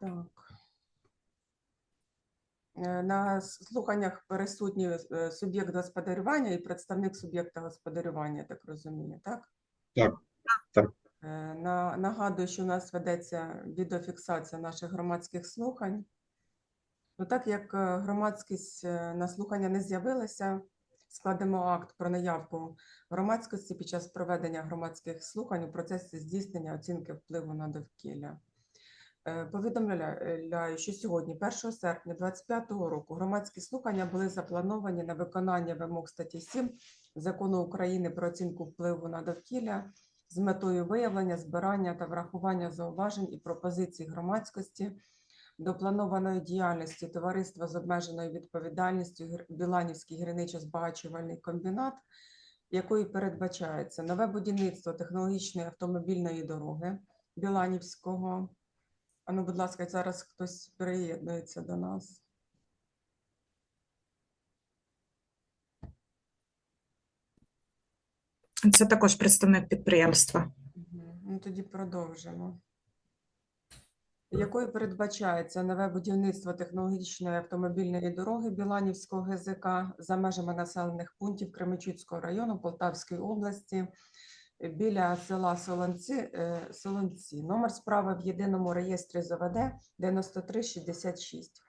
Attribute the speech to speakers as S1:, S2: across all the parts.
S1: Так. Е, На слуханнях присутні е, суб'єкт господарювання і представник суб'єкта господарювання, так розумію, так?
S2: Так, так.
S1: Е, На, нагадую, що у нас ведеться відеофіксація наших громадських слухань. Ну, так як громадськість на слухання не з'явилася, складемо акт про наявку громадськості під час проведення громадських слухань у процесі здійснення оцінки впливу на довкілля. Е, Повідомляю, що сьогодні, 1 серпня 2025 року, громадські слухання були заплановані на виконання вимог статті 7 Закону України про оцінку впливу на довкілля з метою виявлення, збирання та врахування зауважень і пропозицій громадськості до планованої діяльності товариства з обмеженою відповідальністю Біланівський гірничо-збагачувальний комбінат, якою передбачається нове будівництво технологічної автомобільної дороги Біланівського. А ну, будь ласка, зараз хтось приєднується до нас.
S3: Це також представник підприємства.
S1: Ну, тоді продовжимо. Якою передбачається нове будівництво технологічної автомобільної дороги Біланівського ГЗК за межами населених пунктів Кременчуцького району Полтавської області біля села Солонці, е, Солонці. Номер справи в єдиному реєстрі ЗВД 9366.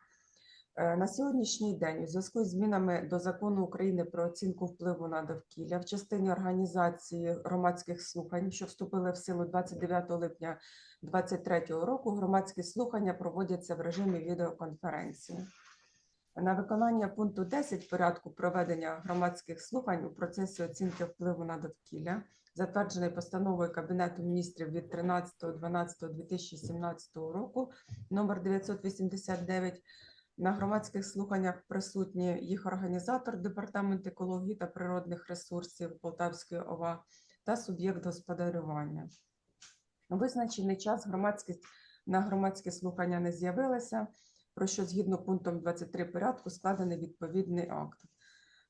S1: Е, На сьогоднішній день у зв'язку з змінами до закону України про оцінку впливу на довкілля в частині організації громадських слухань, що вступили в силу 29 липня 2023 року, громадські слухання проводяться в режимі відеоконференції. На виконання пункту 10 порядку проведення громадських слухань у процесі оцінки впливу на довкілля, затверджений постановою Кабінету міністрів від 13.12.2017 року, номер 989, на громадських слуханнях присутні їх організатор Департамент екології та природних ресурсів Полтавської ОВА та суб'єкт господарювання. Визначений час громадськість на громадські слухання не з'явилася, про що згідно пунктом 23 порядку складений відповідний акт.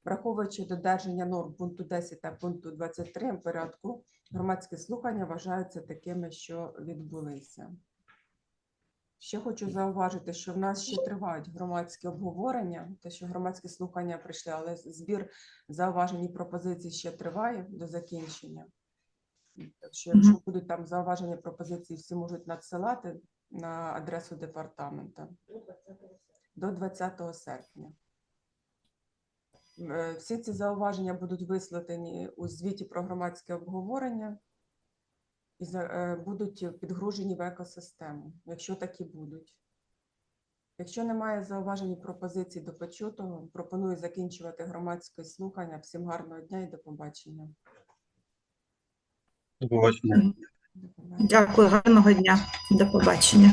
S1: Враховуючи додержання норм пункту 10 та пункту 23 порядку, громадські слухання вважаються такими, що відбулися. Ще хочу зауважити, що в нас ще тривають громадські обговорення, те, що громадські слухання прийшли, але збір зауважень і пропозицій ще триває до закінчення. Так що, якщо будуть там зауваження пропозиції, всі можуть надсилати на адресу департамента до 20 серпня. Е, Всі ці зауваження будуть висловлені у звіті про громадське обговорення і е, будуть підгружені в екосистему, якщо такі будуть. Якщо немає зауважень і пропозицій до почутого, пропоную закінчувати громадське слухання. Всім гарного дня і до побачення.
S2: До побачення.
S1: До побачення.
S3: Дякую, гарного дня. До побачення.